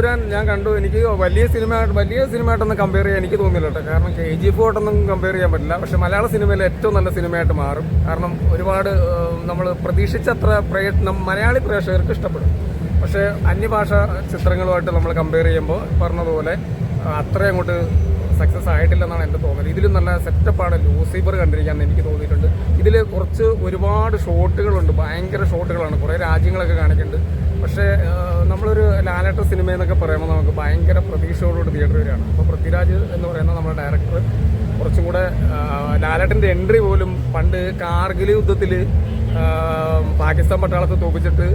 എമ്പുരാൻ ഞാൻ കണ്ടു. എനിക്ക് വലിയ സിനിമ വലിയ സിനിമയായിട്ടൊന്നും കമ്പയർ ചെയ്യാൻ എനിക്ക് തോന്നില്ല കേട്ടോ. കാരണം കെ ജി ഫോട്ടൊന്നും കമ്പയർ ചെയ്യാൻ പറ്റില്ല. പക്ഷെ മലയാള സിനിമയിലെ ഏറ്റവും നല്ല സിനിമയായിട്ട് മാറും. കാരണം ഒരുപാട് നമ്മൾ പ്രതീക്ഷിച്ചത്ര പ്രയത്നം മലയാളി പ്രേക്ഷകർക്ക് ഇഷ്ടപ്പെടും. പക്ഷേ അന്യഭാഷ ചിത്രങ്ങളുമായിട്ട് നമ്മൾ കമ്പയർ ചെയ്യുമ്പോൾ പറഞ്ഞതുപോലെ അത്ര അങ്ങോട്ട് സക്സസ് ആയിട്ടില്ലെന്നാണ് എന്റെ തോന്നൽ ഇതിലും നല്ല സെറ്റപ്പാണ് ലൂസിഫർ കണ്ടിരിക്കാൻ എനിക്ക് തോന്നിയിട്ടുണ്ട്. ഇതിൽ കുറച്ച് ഒരുപാട് ഷോട്ടുകളുണ്ട് ഭയങ്കര ഷോട്ടുകളാണ് കുറേ രാജ്യങ്ങളൊക്കെ കാണിക്കുന്നുണ്ട് പക്ഷേ നമ്മളൊരു ലാലേട്ട സിനിമ എന്നൊക്കെ പറയുമ്പോൾ നമുക്ക് ഭയങ്കര പ്രതീക്ഷയോടുകൂടി തിയേറ്റർ വരികയാണ്. അപ്പോൾ പൃഥ്വിരാജ് എന്ന് പറയുന്ന നമ്മുടെ ഡയറക്ടർ കുറച്ചും കൂടെ ലാലട്ടിന്റെ ലാലേട്ടന്റെ എൻട്രി പോലും പണ്ട് കാർഗിൽ യുദ്ധത്തിൽ പാകിസ്ഥാൻ പട്ടാളത്തെ തോപ്പിച്ചിട്ട്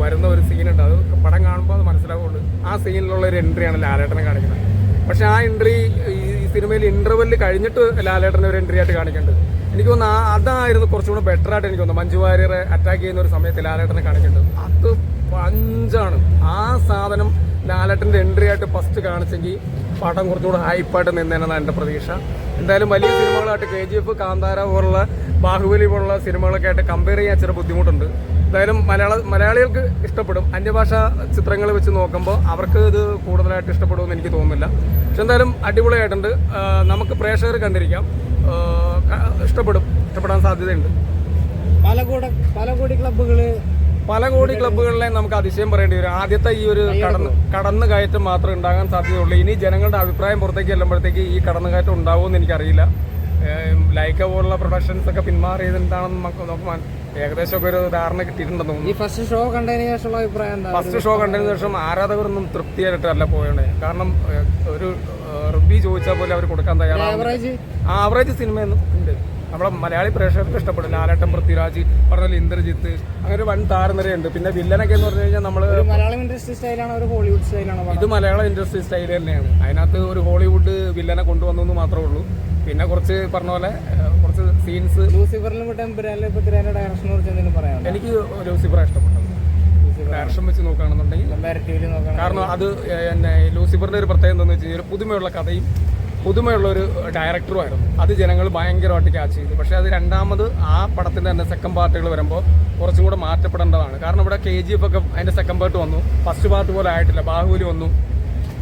വരുന്ന ഒരു സീനുണ്ട് അത് പടം കാണുമ്പോൾ അത് മനസ്സിലാവുള്ളൂ. ആ സീനിലുള്ള ഒരു എൻട്രിയാണ് ലാലേട്ടനെ കാണിക്കുന്നത്. പക്ഷേ ആ എൻട്രി ഈ സിനിമയിൽ ഇന്റർവെല്ലിൽ കഴിഞ്ഞിട്ട് ലാലേട്ടനെ ഒരു എൻട്രി ആയിട്ട് കാണിക്കുന്നുണ്ട് എനിക്ക് തോന്നുന്നു അതായിരുന്നു കുറച്ചുകൂടെ ബെറ്റർ ആയിട്ട് എനിക്ക് തോന്നുന്നു. മഞ്ജു വാര്യറെ അറ്റാക്ക് ചെയ്യുന്ന ഒരു സമയത്ത് ലാലേട്ടനെ കാണിക്കുന്നുണ്ട് അത് പഞ്ചാണ്. ആ സാധനം ലാലേട്ടന്റെ എൻട്രി ആയിട്ട് ഫസ്റ്റ് കാണിച്ചെങ്കിൽ പടം കുറച്ചുകൂടെ ഹൈപ്പായിട്ട് നിന്നേനെന്നാണ് എന്റെ പ്രതീക്ഷ. എന്തായാലും വലിയ സിനിമകളായിട്ട് കെ ജി എഫ് കാന്താര പോലുള്ള ബാഹുബലി പോലുള്ള സിനിമകളൊക്കെ ആയിട്ട് കമ്പയർ ചെയ്യാൻ ചില ബുദ്ധിമുട്ടുണ്ട്. എന്തായാലും മലയാള മലയാളികൾക്ക് ഇഷ്ടപ്പെടും. അന്യഭാഷ ചിത്രങ്ങൾ വെച്ച് നോക്കുമ്പോൾ അവർക്ക് ഇത് കൂടുതലായിട്ട് ഇഷ്ടപ്പെടുമെന്ന് എനിക്ക് തോന്നുന്നില്ല. പക്ഷെ എന്തായാലും അടിപൊളിയായിട്ടുണ്ട്. നമുക്ക് പ്രേക്ഷകർ കണ്ടിരിക്കാം. ഇഷ്ടപ്പെടും. ഇഷ്ടപ്പെടാൻ സാധ്യതയുണ്ട്. പല കോടി പല കോടി ക്ലബ്ബുകൾ പല കോടി ക്ലബ്ബുകളിലെ നമുക്ക് അതിശയം പറയേണ്ടി വരും. ആദ്യത്തെ ഈ ഒരു കടന്ന് കടന്നു കയറ്റം മാത്രമേ ഉണ്ടാകാൻ സാധ്യതയുള്ളൂ. ഇനി ജനങ്ങളുടെ അഭിപ്രായം പുറത്തേക്ക് ചെല്ലുമ്പോഴത്തേക്ക് ഈ കടന്നു കയറ്റം ഉണ്ടാവുമെന്ന് എനിക്കറിയില്ല. ലൈക്ക പോലുള്ള പ്രൊഡക്ഷൻസ് ഒക്കെ പിന്മാറിയത് എന്താണെന്ന് നമുക്ക് മന- ഏകദേശം ഒക്കെ ഒരു ധാരണ കിട്ടിയിട്ടുണ്ടെന്ന് തോന്നുന്നു. ഈ ഫസ്റ്റ് ഷോ കണ്ടതിന് ശേഷമുള്ള അഭിപ്രായം എന്താ? ഫസ്റ്റ് ഷോ കണ്ടതിന് ശേഷം ആരാധകരൊന്നും തൃപ്തിയായിട്ടല്ല പോയണേ കാരണം ഒരു റിവ്യൂ ചോദിച്ചാൽ പോലെ അവർ കൊടുക്കാൻ തയ്യാറാണ് ആവറേജ് സിനിമയൊന്നും ഉണ്ട്. നമ്മളെ മലയാളി പ്രേക്ഷകർക്ക് ഇഷ്ടപ്പെടും. ലാലേട്ടൻ പൃഥ്വിരാജ് പറഞ്ഞാൽ ഇന്ദ്രജിത്ത് അങ്ങനെ ഒരു വൻ താരനിരയുണ്ട്. പിന്നെ വില്ലനൊക്കെ എന്ന് പറഞ്ഞു കഴിഞ്ഞാൽ നമ്മൾ മലയാളം ഇൻഡസ്ട്രി സ്റ്റൈലാണോ ഒരു ഹോളിവുഡ് സ്റ്റൈലാണോ ഇത് മലയാളം ഇൻഡസ്ട്രി സ്റ്റൈൽ തന്നെയാണ്. അതിനകത്ത് ഒരു ഹോളിവുഡ് വില്ലനെ കൊണ്ടുവന്നു എന്ന് മാത്രമേ ഉള്ളൂ. പിന്നെ കുറച്ച് പറഞ്ഞ പോലെ കുറച്ച് സീൻസ് ലൂസിഫറിലും വിട്ട് എമ്പുരാനിലും ഇപ്പൊ തിരേന്റെ ഡയറക്ഷനെ കുറിച്ച് എന്തെങ്കിലും പറയാം എനിക്ക് ലൂസിഫർ ഇഷ്ടപ്പെട്ടത് ഡയറക്ഷൻ വെച്ച് നോക്കുകയാണെന്നുണ്ടെങ്കിൽ കാരണം അത് എന്നെ ലൂസിഫറിന്റെ ഒരു പ്രത്യേകത എന്താണെന്ന് വെച്ച് കഴിഞ്ഞാൽ പുതുമയുള്ള കഥയും പുതുമയുള്ള ഒരു ഡയറക്ടറും ആയിരുന്നു. അത് ജനങ്ങൾ ഭയങ്കരമായിട്ട് ക്യാച്ച് ചെയ്തു. പക്ഷേ അത് രണ്ടാമത് ആ പടത്തിന്റെ തന്നെ സെക്കൻഡ് പാർട്ടുകൾ വരുമ്പോൾ കുറച്ചും കൂടെ മാറ്റപ്പെടേണ്ടതാണ്. കാരണം ഇവിടെ കെ ജി എഫ് ഒക്കെ അതിന്റെ സെക്കൻഡ് പാർട്ട് വന്നു. ഫസ്റ്റ് പാർട്ട് പോലെ ആയിട്ടില്ല. ബാഹുബലി വന്നു.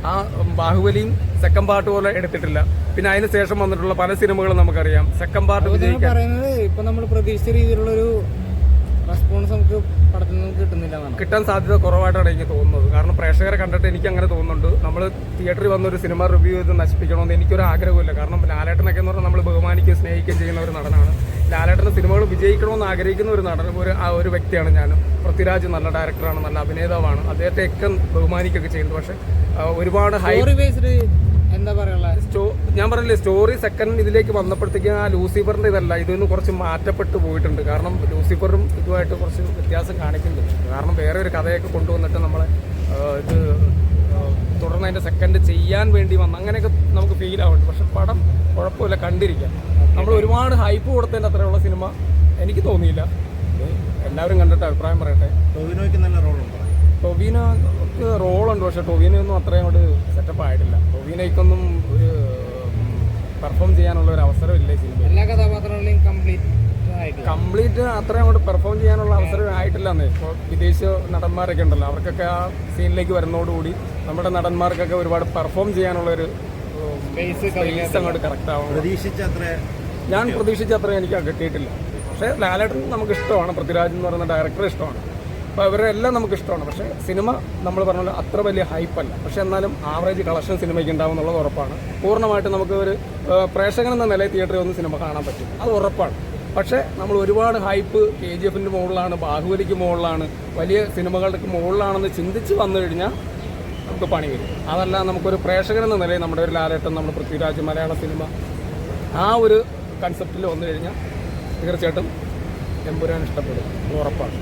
ആ ബാഹുബലിയും സെക്കൻഡ് പാർട്ട് പോലെ എടുത്തിട്ടില്ല. പിന്നെ അതിന് ശേഷം വന്നിട്ടുള്ള പല സിനിമകളും നമുക്കറിയാം. സെക്കൻഡ് പാർട്ട് വിജയിക്കാൻ. പറയുന്നത് ഇപ്പൊ നമ്മൾ പ്രതീക്ഷിച്ച രീതിയിലുള്ള ഒരു റെസ്പോൺസ് നമുക്ക് പടത്തിൽ നിന്ന് കിട്ടുന്നില്ല കിട്ടാൻ സാധ്യത കുറവായിട്ടാണ് എനിക്ക് തോന്നുന്നത്. കാരണം പ്രേക്ഷകരെ കണ്ടിട്ട് എനിക്ക് അങ്ങനെ തോന്നുന്നുണ്ട്. നമ്മൾ തിയേറ്ററിൽ വന്ന ഒരു സിനിമ റിവ്യൂ ചെയ്ത് നശിപ്പിക്കണമെന്ന് എനിക്കൊരു ആഗ്രഹമില്ല കാരണം ലാലേട്ടനൊക്കെ എന്ന് പറഞ്ഞാൽ നമ്മൾ ബഹുമാനിക്കുകയും സ്നേഹിക്കുകയും ചെയ്യുന്ന ഒരു നടനാണ്. ലാലേട്ടന്റെ സിനിമകൾ വിജയിക്കണമെന്ന് ആഗ്രഹിക്കുന്ന ഒരു നടൻ ഒരു ആ ഒരു വ്യക്തിയാണ് ഞാൻ പൃഥ്വിരാജ് നല്ല ഡയറക്ടറാണ് നല്ല അഭിനേതാവാണ്. അദ്ദേഹത്തെ ഒക്കെ ബഹുമാനിക്കുകയൊക്കെ ചെയ്യുന്നത് പക്ഷെ ഒരുപാട് ഹൈ ബേസ്ഡ് എന്താ സ്റ്റോ ഞാൻ പറഞ്ഞില്ലേ സ്റ്റോറി സെക്കൻഡ് ഇതിലേക്ക് വന്നപ്പോഴത്തേക്കും ആ ലൂസിഫറിന്റെ ഇതല്ല ഇതിൽ നിന്ന് കുറച്ച് മാറ്റപ്പെട്ട് പോയിട്ടുണ്ട്. കാരണം ലൂസിഫറും ഇതുമായിട്ട് കുറച്ച് വ്യത്യാസം കാണിക്കുന്നുണ്ട്. കാരണം വേറെ ഒരു കഥയൊക്കെ കൊണ്ടുവന്നിട്ട് നമ്മളെ ഇത് തുടർന്ന് അതിന്റെ സെക്കൻഡ് ചെയ്യാൻ വേണ്ടി വന്ന അങ്ങനെയൊക്കെ നമുക്ക് ഫീൽ ആവുന്നുണ്ട് പക്ഷെ പടം കുഴപ്പമില്ല കണ്ടിരിക്കാം. നമ്മൾ ഒരുപാട് ഹൈപ്പ് കൊടുത്തതിന്റെ അത്രയുള്ള സിനിമ എനിക്ക് തോന്നിയില്ല. എല്ലാവരും കണ്ടിട്ട് അഭിപ്രായം പറയട്ടെ. ടോവിനോയ്ക്ക് നല്ല റോളുണ്ട്? ടൊവിനോക്ക് റോളുണ്ട് പക്ഷെ ടൊവീനൊന്നും അത്രയും അങ്ങോട്ട് സെറ്റപ്പ് ആയിട്ടില്ല. ടൊവിനോയ്ക്കൊന്നും ഒരു പെർഫോം ചെയ്യാനുള്ള ഒരു അവസരം ഇല്ല ഈ സിനിമയിൽ എല്ലാ കഥാപാത്രങ്ങളെയും കംപ്ലീറ്റ് ആയിട്ട് കംപ്ലീറ്റ് അത്രയും അങ്ങോട്ട് പെർഫോം ചെയ്യാനുള്ള അവസരം ആയിട്ടില്ലെന്നേ ഇപ്പോൾ വിദേശ നടന്മാരൊക്കെ ഉണ്ടല്ലോ അവർക്കൊക്കെ ആ സീനിലേക്ക് വരുന്നതോടുകൂടി നമ്മുടെ നടന്മാർക്കൊക്കെ ഒരുപാട് പെർഫോം ചെയ്യാനുള്ള ഒരു സ്പേസ് അങ്ങോട്ട് കറക്റ്റ് ആവണം ഞാൻ പ്രതീക്ഷിച്ച അത്ര എനിക്ക് കിട്ടിയിട്ടില്ല. പക്ഷേ ലാലേട്ടൻ നമുക്ക് ഇഷ്ടമാണ്. പൃഥ്വിരാജ് എന്ന് പറയുന്ന ഡയറക്ടർ ഇഷ്ടമാണ്. അപ്പോൾ ഇവരെല്ലാം നമുക്ക് ഇഷ്ടമാണ്. പക്ഷേ സിനിമ നമ്മൾ പറഞ്ഞ പോലെ അത്ര വലിയ ഹൈപ്പല്ല പക്ഷേ എന്നാലും ആവറേജ് കളക്ഷൻ സിനിമയ്ക്ക് ഉണ്ടാവും എന്നുള്ളത് ഉറപ്പാണ്. പൂർണമായിട്ട് നമുക്ക് ഒരു പ്രേക്ഷകൻ എന്ന നിലയിൽ തിയേറ്ററിൽ ഒന്ന് സിനിമ കാണാൻ പറ്റും. അത് ഉറപ്പാണ്. പക്ഷേ നമ്മൾ ഒരുപാട് ഹൈപ്പ് കെ ജി എഫിന്റെ മുകളിലാണ് ബാഹുബലിക്ക് മുകളിലാണ് വലിയ സിനിമകളുടെ മുകളിലാണെന്ന് ചിന്തിച്ച് വന്നു കഴിഞ്ഞാൽ നമുക്ക് പണി വരും. അതല്ല നമുക്കൊരു പ്രേക്ഷകൻ എന്ന നിലയിൽ നമ്മുടെ ഒരു ലാലേട്ടൻ നമ്മുടെ പൃഥ്വിരാജ് മലയാള സിനിമ ആ ഒരു കൺസെപ്റ്റിൽ വന്നു കഴിഞ്ഞാൽ തീർച്ചയായിട്ടും എമ്പുരാൻ ഇഷ്ടപ്പെടും. ഉറപ്പാണ്.